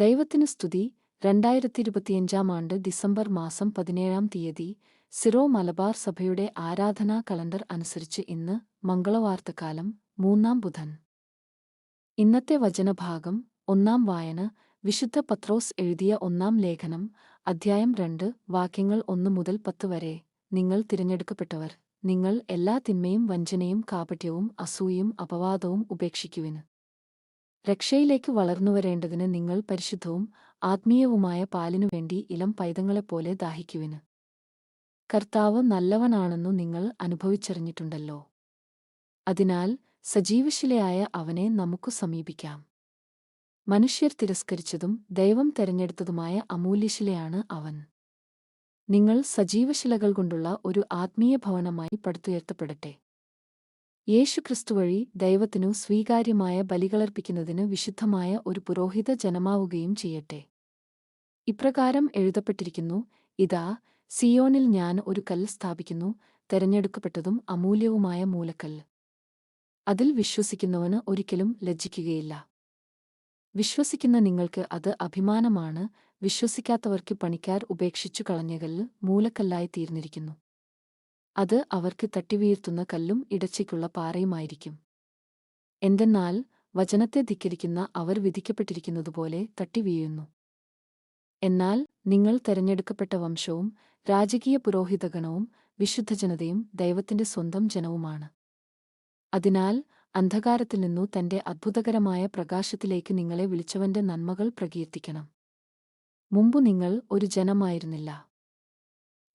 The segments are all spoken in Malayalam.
ദൈവത്തിന് സ്തുതി. രണ്ടായിരത്തി ഇരുപത്തിയഞ്ചാം ആണ്ട് ഡിസംബർ മാസം പതിനേഴാം തീയതി സിറോ മലബാർ സഭയുടെ ആരാധനാ കലണ്ടർ അനുസരിച്ച് ഇന്ന് മംഗളവാർത്തകാലം മൂന്നാം ബുധൻ. ഇന്നത്തെ വചനഭാഗം ഒന്നാം വായന വിശുദ്ധ പത്രോസ് എഴുതിയ ഒന്നാം ലേഖനം അധ്യായം രണ്ട് വാക്യങ്ങൾ ഒന്ന് മുതൽ പത്ത് വരെ. നിങ്ങൾ തിരഞ്ഞെടുക്കപ്പെട്ടവർ നിങ്ങൾ എല്ലാ തിന്മയും വഞ്ചനയും കാപട്യവും അസൂയും അപവാദവും ഉപേക്ഷിക്കുവിന് രക്ഷയിലേക്ക് വളർന്നുവരേണ്ടതിന് നിങ്ങൾ പരിശുദ്ധവും ആത്മീയവുമായ പാലിനുവേണ്ടി ഇളം പൈതങ്ങളെപ്പോലെ ദാഹിക്കുവിന്. കർത്താവ് നല്ലവനാണെന്നു നിങ്ങൾ അനുഭവിച്ചറിഞ്ഞിട്ടുണ്ടല്ലോ. അതിനാൽ സജീവശിലയായ അവനെ നമുക്കു സമീപിക്കാം. മനുഷ്യർ തിരസ്കരിച്ചതും ദൈവം തെരഞ്ഞെടുത്തതുമായ അമൂല്യശിലയാണ് അവൻ. നിങ്ങൾ സജീവശിലകൾ കൊണ്ടുള്ള ഒരു ആത്മീയ ഭവനമായി പടുത്തുയർത്തപ്പെടട്ടെ. യേശുക്രിസ്തു വഴി ദൈവത്തിനു സ്വീകാര്യമായ ബലികളർപ്പിക്കുന്നതിന് വിശുദ്ധമായ ഒരു പുരോഹിത ജനമാവുകയും ചെയ്യട്ടെ. ഇപ്രകാരം എഴുതപ്പെട്ടിരിക്കുന്നു ഇതാ സിയോനിൽ ഞാൻ ഒരു കല്ല് സ്ഥാപിക്കുന്നു തെരഞ്ഞെടുക്കപ്പെട്ടതും അമൂല്യവുമായ മൂലക്കല്ല്. അതിൽ വിശ്വസിക്കുന്നവന് ഒരിക്കലും ലജ്ജിക്കുകയില്ല. വിശ്വസിക്കുന്ന നിങ്ങൾക്ക് അത് അഭിമാനമാണ് വിശ്വസിക്കാത്തവർക്ക് പണിക്കാർ ഉപേക്ഷിച്ചു കളഞ്ഞകല്ല് മൂലക്കല്ലായി തീർന്നിരിക്കുന്നു. അത് അവർക്ക് തട്ടിവീഴ്ത്തുന്ന കല്ലും ഇടച്ചയ്ക്കുള്ള പാറയുമായിരിക്കും. എന്തെന്നാൽ വചനത്തെ ധിക്കരിക്കുന്ന അവർ വിധിക്കപ്പെട്ടിരിക്കുന്നതുപോലെ തട്ടിവീഴുന്നു. എന്നാൽ നിങ്ങൾ തെരഞ്ഞെടുക്കപ്പെട്ട വംശവും രാജകീയ പുരോഹിതഗണവും വിശുദ്ധജനതയും ദൈവത്തിന്റെ സ്വന്തം ജനവുമാണ്. അതിനാൽ അന്ധകാരത്തിൽ നിന്നു തന്റെ അത്ഭുതകരമായ പ്രകാശത്തിലേക്ക് നിങ്ങളെ വിളിച്ചവന്റെ നന്മകൾ പ്രകീർത്തിക്കണം. മുമ്പു നിങ്ങൾ ഒരു ജനമായിരുന്നില്ല.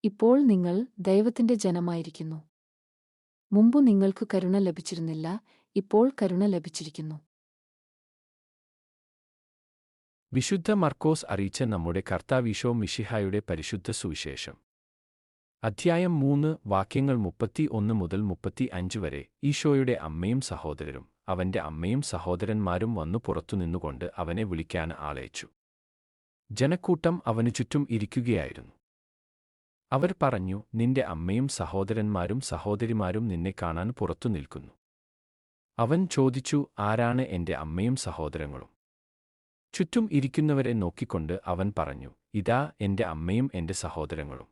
ഇപ്പോൾ നിങ്ങൾ ദൈവത്തിന്റെ ജനമായിരിക്കുന്നു. മുമ്പു നിങ്ങൾക്ക് കരുണ ലഭിച്ചിരുന്നില്ല ഇപ്പോൾ കരുണ ലഭിച്ചിരിക്കുന്നു. വിശുദ്ധ മർക്കോസ് അറിയിച്ച നമ്മുടെ കർത്താവിഷോ മിഷിഹായുടെ പരിശുദ്ധ സുവിശേഷം. അധ്യായം മൂന്ന് വാക്യങ്ങൾ മുപ്പത്തി ഒന്ന് മുതൽ മുപ്പത്തി അഞ്ച് വരെ ഈശോയുടെ അമ്മയും സഹോദരരും അവന്റെ അമ്മയും സഹോദരന്മാരും വന്നു പുറത്തുനിന്നുകൊണ്ട് അവനെ വിളിക്കാൻ ആളയച്ചു. ജനക്കൂട്ടം അവനു ചുറ്റും ഇരിക്കുകയായിരുന്നു. അവർ പറഞ്ഞു നിന്റെ അമ്മയും സഹോദരന്മാരും സഹോദരിമാരും നിന്നെ കാണാൻ പുറത്തു നിൽക്കുന്നു. അവൻ ചോദിച്ചു ആരാണ് എന്റെ അമ്മയും സഹോദരങ്ങളും? ചുറ്റും ഇരിക്കുന്നവരെ നോക്കിക്കൊണ്ട് അവൻ പറഞ്ഞു ഇതാ എന്റെ അമ്മയും എന്റെ സഹോദരങ്ങളും.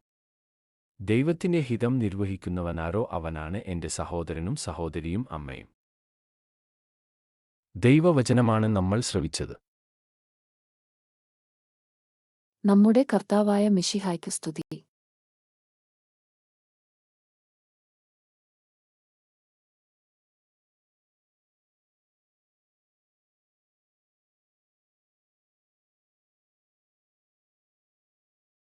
ദൈവത്തിന്റെ ഹിതം നിർവഹിക്കുന്നവനാരോ അവനാണ് എന്റെ സഹോദരനും സഹോദരിയും അമ്മയും. ദൈവവചനമാണ് നമ്മൾ ശ്രവിച്ചത്. നമ്മുടെ കർത്താവായ മിഷിഹായ്ക്ക് സ്തുതി.